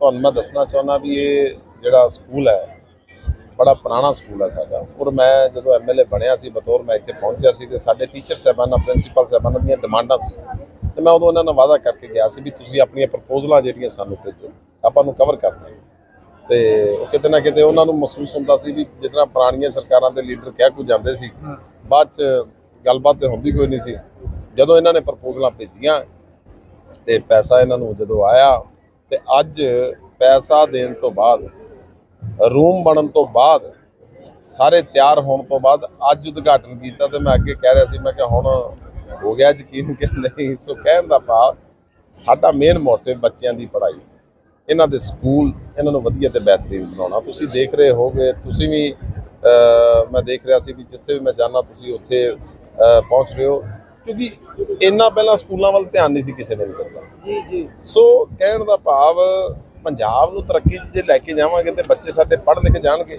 ਤੁਹਾਨੂੰ ਮੈਂ ਦੱਸਣਾ ਚਾਹੁੰਦਾ ਵੀ ਇਹ ਜਿਹੜਾ ਸਕੂਲ ਹੈ ਬੜਾ ਪੁਰਾਣਾ ਸਕੂਲ ਹੈ ਸਾਡਾ। ਔਰ ਮੈਂ ਜਦੋਂ ਐਮਐਲਏ ਬਣਿਆ ਸੀ ਬਤੌਰ ਮੈਂ ਇੱਥੇ ਪਹੁੰਚਿਆ ਸੀ ਤੇ ਸਾਡੇ ਟੀਚਰ ਸਾਹਿਬਾਨਾਂ ਪ੍ਰਿੰਸੀਪਲ ਸਾਹਿਬਾਨਾਂ ਦੀਆਂ ਡਿਮਾਂਡਾਂ ਸੀ। ਤੇ ਮੈਂ ਉਦੋਂ ਉਹਨਾਂ ਨਾਲ ਵਾਅਦਾ ਕਰਕੇ ਗਿਆ ਸੀ ਵੀ ਤੁਸੀਂ ਆਪਣੀਆਂ ਪ੍ਰਪੋਜ਼ਲਾਂ ਜਿਹੜੀਆਂ ਸਾਨੂੰ ਭੇਜੋ ਆਪਾਂ ਨੂੰ ਕਵਰ ਕਰਨਾ ਹੈ ਤੇ ਉਹ ਕਿਤੇ ਨਾ ਕਿਤੇ ਉਹਨਾਂ ਨੂੰ ਮਹਿਸੂਸ ਹੁੰਦਾ ਸੀ ਵੀ ਜਿੱਦਾਂ ਪੁਰਾਣੀਆਂ ਸਰਕਾਰਾਂ ਦੇ ਲੀਡਰ ਕਹਿ ਕੁ ਜਾਂਦੇ ਸੀ ਬਾਅਦ ਚ ਗੱਲਬਾਤ ਤੇ ਹੁੰਦੀ ਕੋਈ ਨਹੀਂ ਸੀ। ਜਦੋਂ ਇਹਨਾਂ ਨੇ ਪ੍ਰਪੋਜ਼ਲਾਂ ਭੇਜੀਆਂ ਤੇ ਪੈਸਾ ਇਹਨਾਂ ਨੂੰ ਜਦੋਂ ਆਇਆ ਤੇ ਅੱਜ ਪੈਸਾ ਦੇਣ ਤੋਂ ਬਾਅਦ, ਰੂਮ ਬਣਨ ਤੋਂ ਬਾਅਦ, ਸਾਰੇ ਤਿਆਰ ਹੋਣ ਤੋਂ ਬਾਅਦ ਅੱਜ ਉਦਘਾਟਨ ਕੀਤਾ ਤੇ ਮੈਂ ਅੱਗੇ ਕਹਿ ਰਿਹਾ ਸੀ, ਮੈਂ ਕਿ ਹੁਣ ਹੋ ਗਿਆ ਯਕੀਨ ਕਿ ਨਹੀਂ, ਸੋ ਕਹਿਣ ਦਾ ਭਾਵ ਸਾਡਾ ਮੇਨ ਮੋਟਿਵ ਬੱਚਿਆਂ ਦੀ ਪੜ੍ਹਾਈ। ਇਹਨਾਂ ਦੇ ਸਕੂਲ, ਇਹਨਾਂ ਨੂੰ ਵਧੀਆ ਤੇ ਬਿਹਤਰੀਨ ਬਣਾਉਣਾ। ਤੁਸੀਂ ਦੇਖ ਰਹੇ ਹੋਗੇ ਤੁਸੀਂ ਵੀ ਮੈਂ ਦੇਖ ਰਿਹਾ ਸੀ ਵੀ ਜਿੱਥੇ ਵੀ ਮੈਂ ਜਾਣਾ ਤੁਸੀਂ ਉੱਥੇ ਪਹੁੰਚ ਰਹੇ ਹੋ। ਕਿਉਂਕਿ ਇੰਨਾ ਪਹਿਲਾਂ ਸਕੂਲਾਂ ਵੱਲ ਧਿਆਨ ਨਹੀਂ ਸੀ ਕਿਸੇ ਨੇ ਵੀ ਦਿੱਤਾ। ਜੀ ਜੀ। ਸੋ ਕਹਿਣ ਦਾ ਭਾਵ, ਪੰਜਾਬ ਨੂੰ ਤਰੱਕੀ 'ਚ ਜੇ ਲੈ ਕੇ ਜਾਵਾਂਗੇ ਤੇ ਬੱਚੇ ਸਾਡੇ ਪੜ੍ਹ ਲਿਖ ਜਾਣਗੇ,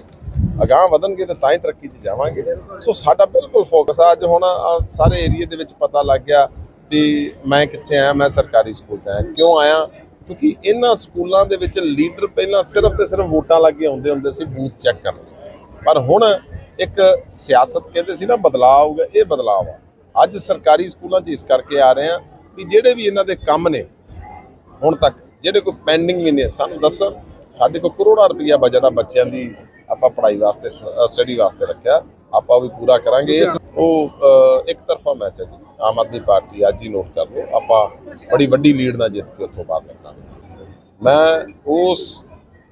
ਅਗਾਹ ਵਧਣਗੇ ਤੇ ਤਾਂ ਹੀ ਤਰੱਕੀ 'ਚ ਜਾਵਾਂਗੇ। ਸੋ ਸਾਡਾ ਬਿਲਕੁਲ ਫੋਕਸ ਆ। ਅੱਜ ਹੁਣ ਸਾਰੇ ਏਰੀਆ ਦੇ ਵਿੱਚ ਪਤਾ ਲੱਗ ਗਿਆ ਵੀ ਮੈਂ ਕਿੱਥੇ ਆਇਆ, ਮੈਂ ਸਰਕਾਰੀ ਸਕੂਲ 'ਚ ਆਇਆ। ਕਿਉਂ ਆਇਆ? ਕਿਉਂਕਿ ਇਹਨਾਂ ਸਕੂਲਾਂ ਦੇ ਵਿੱਚ ਲੀਡਰ ਪਹਿਲਾਂ ਸਿਰਫ ਤੇ ਸਿਰਫ ਵੋਟਾਂ ਲੱਗੇ ਆਉਂਦੇ ਹੁੰਦੇ ਸੀ, ਬੂਥ ਚੈੱਕ ਕਰਨ ਪਰ ਹੁਣ ਇੱਕ ਸਿਆਸਤ ਕਹਿੰਦੇ ਸੀ ਨਾ, ਬਦਲਾਅ ਆਊਗਾ ਇਹ ਬਦਲਾਅ ਆ ਅੱਜ ਸਰਕਾਰੀ ਸਕੂਲਾਂ 'ਚ ਇਸ ਕਰਕੇ ਆ ਰਹੇ ਆ ਵੀ ਜਿਹੜੇ ਵੀ ਇਹਨਾਂ ਦੇ ਕੰਮ ਨੇ ਹੁਣ ਤੱਕ ਜਿਹੜੇ ਕੋਈ ਪੈਂਡਿੰਗ ਵੀ ਨੇ ਸਾਨੂੰ ਦੱਸਣ, ਸਾਡੇ ਕੋਲ ਕਰੋੜਾਂ ਰੁਪਈਆ ਬਜਟ ਆ ਬੱਚਿਆਂ ਦੀ ਆਪਾਂ ਪੜ੍ਹਾਈ ਵਾਸਤੇ ਸਟੱਡੀ ਵਾਸਤੇ ਰੱਖਿਆ। ਆਪਾਂ ਉਹ ਵੀ ਪੂਰਾ ਕਰਾਂਗੇ। ਉਹ ਇੱਕ ਤਰਫਾ ਮੈਚ ਹੈ ਜੀ। ਆਮ ਆਦਮੀ ਪਾਰਟੀ ਅੱਜ ਹੀ ਨੋਟ ਕਰ ਲਓ। ਆਪਾਂ ਬੜੀ ਵੱਡੀ ਲੀਡ ਨਾਲ ਜਿੱਤ ਕੇ ਉੱਥੋਂ ਬਾਹਰ ਨਿਕਲਾਂਗੇ। ਮੈਂ ਉਸ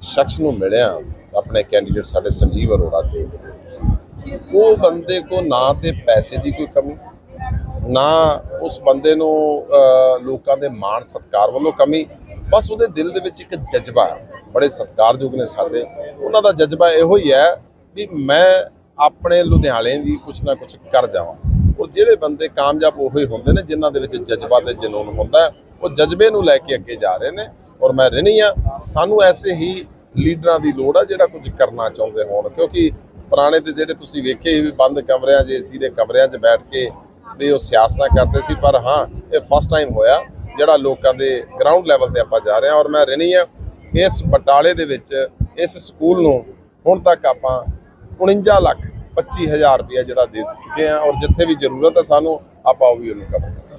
ਸ਼ਖਸ ਨੂੰ ਮਿਲਿਆ, ਆਪਣੇ ਕੈਂਡੀਡੇਟ ਸਾਡੇ ਸੰਜੀਵ ਅਰੋੜਾ ਜੀ ਉਹ ਬੰਦੇ ਕੋ ਨਾ ਤੇ ਪੈਸੇ ਦੀ ਕੋਈ ਕਮੀ ਨਾ ਉਸ ਬੰਦੇ ਨੂੰ ਲੋਕਾਂ ਦੇ ਮਾਣ ਸਤਿਕਾਰ ਵੱਲੋਂ ਕਮੀ, ਬਸ ਉਹਦੇ ਦਿਲ ਦੇ ਵਿੱਚ ਇੱਕ ਜਜ਼ਬਾ ਬੜੇ ਸਤਿਕਾਰਯੋਗ ਨੇ ਸਾਡੇ। ਉਹਨਾਂ ਦਾ ਜਜ਼ਬਾ ਇਹੋ ਹੀ ਹੈ ਵੀ ਮੈਂ ਆਪਣੇ ਲੁਧਿਆਣੇ ਦੀ ਕੁਛ ਨਾ ਕੁਛ ਕਰ ਜਾਵਾਂ। ਔਰ ਜਿਹੜੇ ਬੰਦੇ ਕਾਮਯਾਬ ਉਹੀ ਹੁੰਦੇ ਨੇ ਜਿਨ੍ਹਾਂ ਦੇ ਵਿੱਚ ਜਜ਼ਬਾ ਤੇ ਜਨੂਨ ਹੁੰਦਾ ਉਹ ਜਜ਼ਬੇ ਨੂੰ ਲੈ ਕੇ ਅੱਗੇ ਜਾ ਰਹੇ ਨੇ। ਔਰ ਮੈਂ ਰਹਿਣੀ ਆ ਸਾਨੂੰ ਐਸੇ ਹੀ ਲੀਡਰਾਂ ਦੀ ਲੋੜ ਆ ਜਿਹੜਾ ਕੁਝ ਕਰਨਾ ਚਾਹੁੰਦੇ ਹੋਣ। ਕਿਉਂਕਿ ਪੁਰਾਣੇ ਤੇ ਜਿਹੜੇ ਤੁਸੀਂ ਵੇਖੇ ਵੀ ਬੰਦ ਕਮਰਿਆਂ 'ਚ, ਏਸੀ ਦੇ ਕਮਰਿਆਂ 'ਚ ਬੈਠ ਕੇ ਵੀ ਉਹ ਸਿਆਸਤਾਂ ਕਰਦੇ ਸੀ, ਪਰ ਹਾਂ, ਇਹ ਫਸਟ ਟਾਈਮ ਹੋਇਆ, ਜਿਹੜਾ ਲੋਕਾਂ ਦੇ ਗਰਾਊਂਡ ਲੈਵਲ ਤੇ ਆਪਾਂ ਜਾ ਰਹੇ ਹਾਂ। ਔਰ ਮੈਂ ਰਹਿਣੀ ਆ ਇਸ ਬਟਾਲੇ ਦੇ ਵਿੱਚ, ਇਸ ਸਕੂਲ ਨੂੰ ਹੁਣ ਤੱਕ ਆਪਾਂ 49 ਲੱਖ 25000 ਰੁਪਇਆ ਜਿਹੜਾ ਦੇ ਚੁੱਕੇ ਆ ਔਰ ਜਿੱਥੇ ਵੀ ਜ਼ਰੂਰਤ ਹੈ ਸਾਨੂੰ, ਆਪਾਂ ਉਹ ਵੀ ਉਹਨੂੰ ਕਵਰ ਕਰਾਂਗੇ।